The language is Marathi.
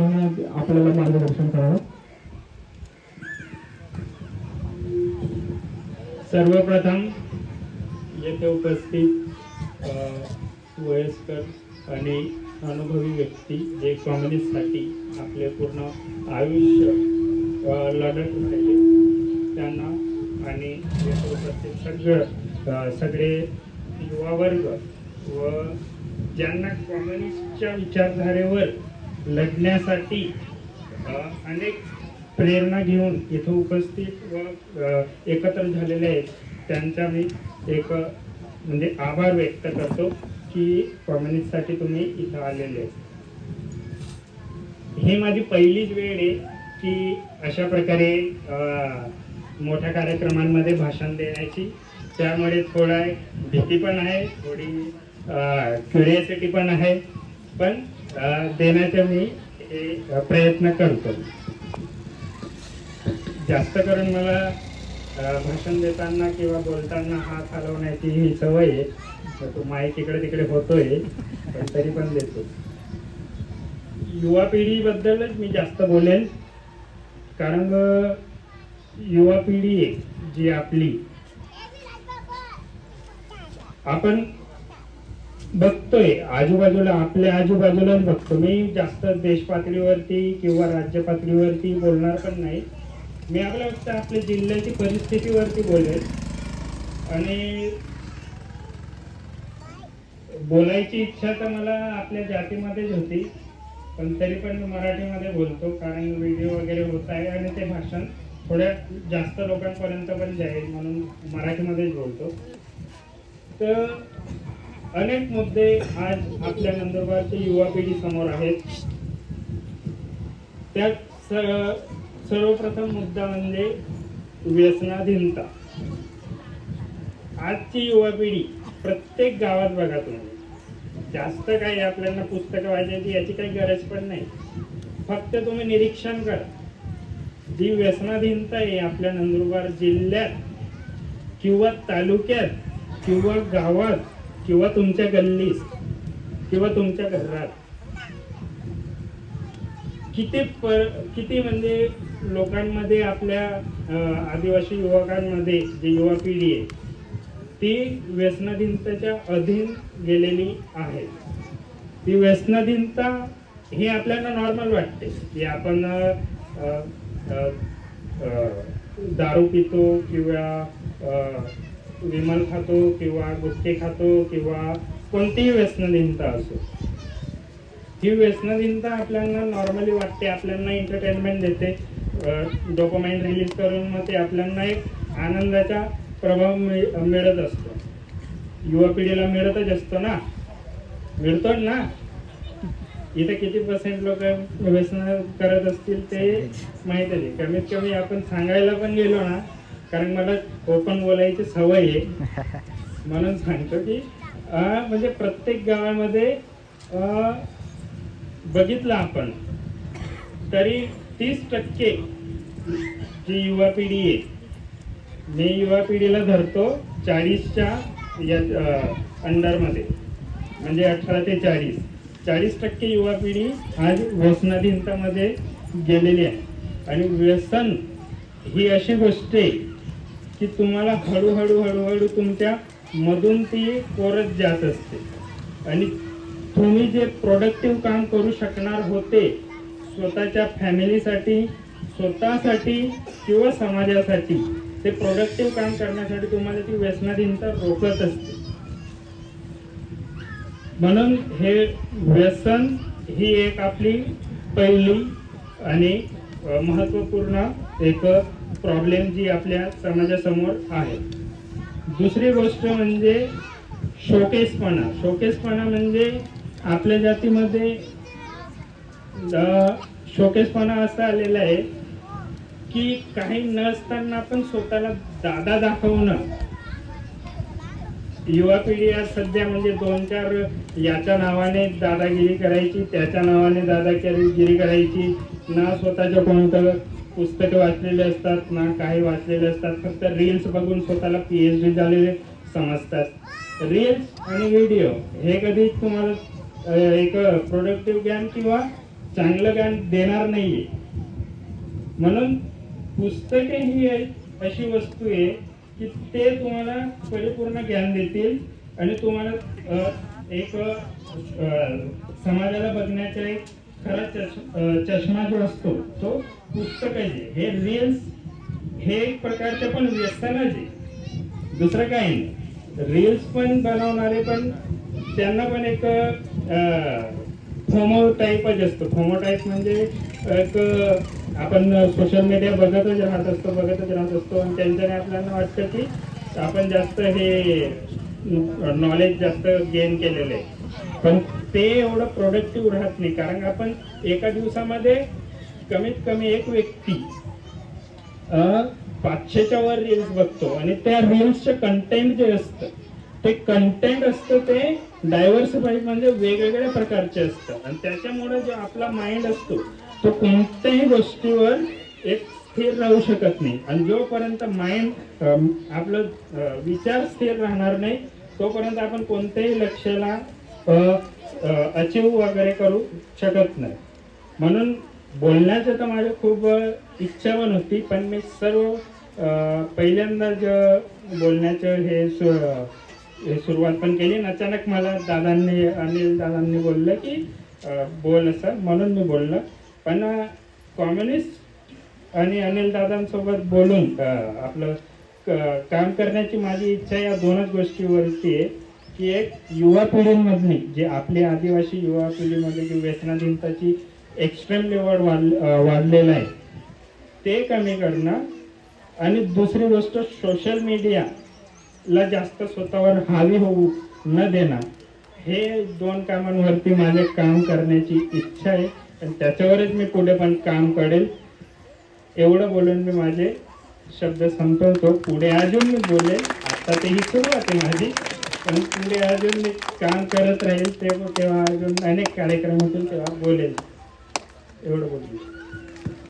त्यांना आपल्याला मार्गदर्शन करावं सर्वप्रथम येथे उपस्थित वयस्कर आणि अनुभवी व्यक्ती जे कम्युनिस्टसाठी आपले पूर्ण आयुष्य लढत राहिले. त्यांना आणि येथे उपस्थित सगळं सगळे युवा वर्ग व ज्यांना कॉम्युनिस्टच्या विचारधारेवर लढण्यासाठी अनेक प्रेरणा घेऊन इथं उपस्थित व एकत्र झालेले आहेत. त्यांचा मी एक म्हणजे आभार व्यक्त करतो की कॉम्युनिस्टसाठी तुम्ही इथं आलेले आहेत. ही माझी पहिलीच वेळ आहे की अशा प्रकारे मोठ्या कार्यक्रमांमध्ये भाषण देण्याची. त्यामुळे थोडा भीती पण आहे थोडी क्युरियासिटी पण आहे. पण देण्याचा मी प्रयत्न करतो. जास्त करून मला भाषण देताना किंवा बोलताना हात हलवण्याची ही सवय आहे. तर तो माईक इकडे तिकडे होतोय पण तरी पण देतो. युवा पिढीबद्दलच मी जास्त बोलेन. कारण युवा पिढी आहे जी आपली. आपण बघतोय. आजूबाजूला आपल्या आजूबाजूलाच बघतो. मी जास्त देश पातळीवरती किंवा राज्य पातळीवरती बोलणार पण नाही. मी आपल्या फक्त आपल्या जिल्ह्याची परिस्थितीवरती बोलेल. आणि बोलायची इच्छा तर मला आपल्या जातीमध्येच होती. पण तरी पण मी मराठीमध्ये बोलतो. कारण व्हिडिओ वगैरे होत आहे आणि ते भाषण थोड्या जास्त लोकांपर्यंत पण जाईल म्हणून मराठीमध्येच बोलतो. तर अनेक मुद्दे आज आपल्या नंदुरबारची युवा पिढी समोर आहेत. त्यात सर्वप्रथम मुद्दा म्हणजे व्यसनाधीनता. आजची युवा पिढी प्रत्येक गावात बघा तुम्ही. जास्त काही आपल्याला पुस्तकं वाचायची याची काही गरज पण नाही. फक्त तुम्ही निरीक्षण करा. जी व्यसनाधीनता आहे आपल्या नंदुरबार जिल्ह्यात किंवा तालुक्यात किंवा गावात किंवा तुमच्या गल्लीत किंवा तुमच्या घरात किती पर किती म्हणजे लोकांमध्ये आपल्या आदिवासी युवकांमध्ये जी युवा पिढी आहे ती व्यसनाधीनतेच्या अधीन गेलेली आहे. ती व्यसनाधीनता ही आपल्याला नॉर्मल वाटते. की आपण दारू पितो किंवा अं, विमल खातो किंवा गुटखे खातो किंवा कोणतीही व्यसनाधीनता असो. ही व्यसनाधीनता आपल्याला नॉर्मली वाटते आपल्याला एंटरटेनमेंट देते. डोकोमेंट रिलीज करून मग ते आपल्याला एक आनंदाचा प्रभाव मिळ- मिळत असतो. युवा पिढीला मिळतच असतो ना? मिळतो ना? इथे किती पर्सेंट लोक व्यसन करत असतील ते माहीत आहे कमीत कमी आपण सांगायला पण गेलो ना कारण मला ओपन बोलायची सवय आहे. म्हणून सांगतो की म्हणजे प्रत्येक गावामध्ये बघितलं आपण तरी तीस टक्के जी युवा पिढी आहे मी युवा पिढीला धरतो चाळीसच्या या अंडरमध्ये. म्हणजे अठरा ते चाळीस. चाळीस टक्के युवा पिढी आज व्यसनाधीनतामध्ये गेलेली आहे. आणि व्यसन ही अशी गोष्ट आहे की तुम्हाला हळूहळू हळूहळू तुमच्या मधून ती कोरत जात असते. आणि तुम्ही जे प्रोडक्टिव्ह काम करू शकणार होते स्वतःच्या फॅमिलीसाठी स्वतःसाठी किंवा समाजासाठी ते प्रोडक्टिव्ह काम करण्यासाठी तुम्हाला ती व्यसनाधीनता रोखत असते. म्हणून हे व्यसन ही एक आपली पहिली आणि महत्त्वपूर्ण एक प्रॉब्लेम जी आपल्या समाजासमोर आहे. दुसरी गोष्ट म्हणजे शोकेसपणा. शोकेसपणा म्हणजे आपल्या जातीमध्ये शोकेसपणा असा आलेला आहे की काही नसताना पण स्वतःला दादा दाखवणं. युवा पिढी आज सध्या म्हणजे दोन चार याच्या नावाने दादागिरी करायची त्याच्या नावाने दादागिरी करायची ना स्वतःच्या कोणतं पुस्तकं वाचलेले असतात ना काही वाचलेले असतात फक्त रील्स बघून स्वतःला पीएच डी झालेले समजतात. रील्स आणि व्हिडिओ हे कधी तुम्हाला एक प्रोडक्टिव्ह ज्ञान किंवा चांगलं ज्ञान देणार नाहीये. म्हणून पुस्तके ही एक अशी वस्तू आहे की ते तुम्हाला परिपूर्ण ज्ञान देतील आणि तुम्हाला एक समाजाला बघण्याचा एक खरा चष्मा जो असतो तो पुस्तक आहे. हे रील्स हे एक प्रकारचे पण व्यसनच आहे दुसरं काही नाही. रील्स पण बनवणारे पण त्यांना पण एक फोमो टाईपच असतो. फोमो टाईप म्हणजे एक आपण सोशल मीडिया बघतच राहत असतो बघतच राहत असतो. आणि त्यांच्याने आपल्याला वाटतं की आपण जास्त हे नॉलेज जास्त गेन केलेलं आहे. पण ते एवढं प्रोडक्टिव्ह राहत नाही. कारण आपण एका दिवसामध्ये कमीत कमी एक व्यक्ती पाचशेच्या वर रील्स बघतो आणि त्या रील्सचं कंटेंट जे असतं ते कंटेंट असतं ते डायव्हर्सिफाईड म्हणजे वेगवेगळ्या प्रकारचे असतं. आणि त्याच्यामुळे जो आपला माइंड असतो तो कोणत्याही गोष्टीवर एक स्थिर राहू शकत नाही. आणि जोपर्यंत माइंड आपलं विचार स्थिर राहणार नाही तोपर्यंत आपण कोणत्याही लक्ष्याला अचीव वगैरे करू शकत नाही. म्हणून बोलण्याचं तर माझं खूप इच्छा पण होती पण मी सर्व पहिल्यांदा ज बोलण्याचं हे सु हे सुरुवात पण केली. आणि अचानक मला दादांनी अनिल दादांनी बोललं की बोल असं. म्हणून मी बोललं. पण कॉम्युनिस्ट आणि अनिल दादांसोबत बोलून आपलं क- काम करण्याची माझी इच्छा या दोनच गोष्टीवरती आहे. की एक युवा पिढींमधली जे आपली आदिवासी युवा पिढीमध्ये जी व्यसनाधीनताची एक्स्ट्रीम लेवल वाढ वाढलेलं आहे ते कमी करणं आणि दुसरी गोष्ट सोशल मीडियाला जास्त स्वतःवर हावी होऊ न देणं हे दोन कामांवरती माझे काम करण्याची इच्छा आहे आणि त्याच्यावरच मी पुढे पण काम करेल एवढं बोलून मी माझे शब्द संपवतो. पुढे अजून मी बोलेल आता ते ही सुरुवात आहे माझी. पण पुढे अजून मी काम करत राहील ते तेव्हा अजून अनेक कार्यक्रमातून तेव्हा बोलेल. एवढं बोलतो.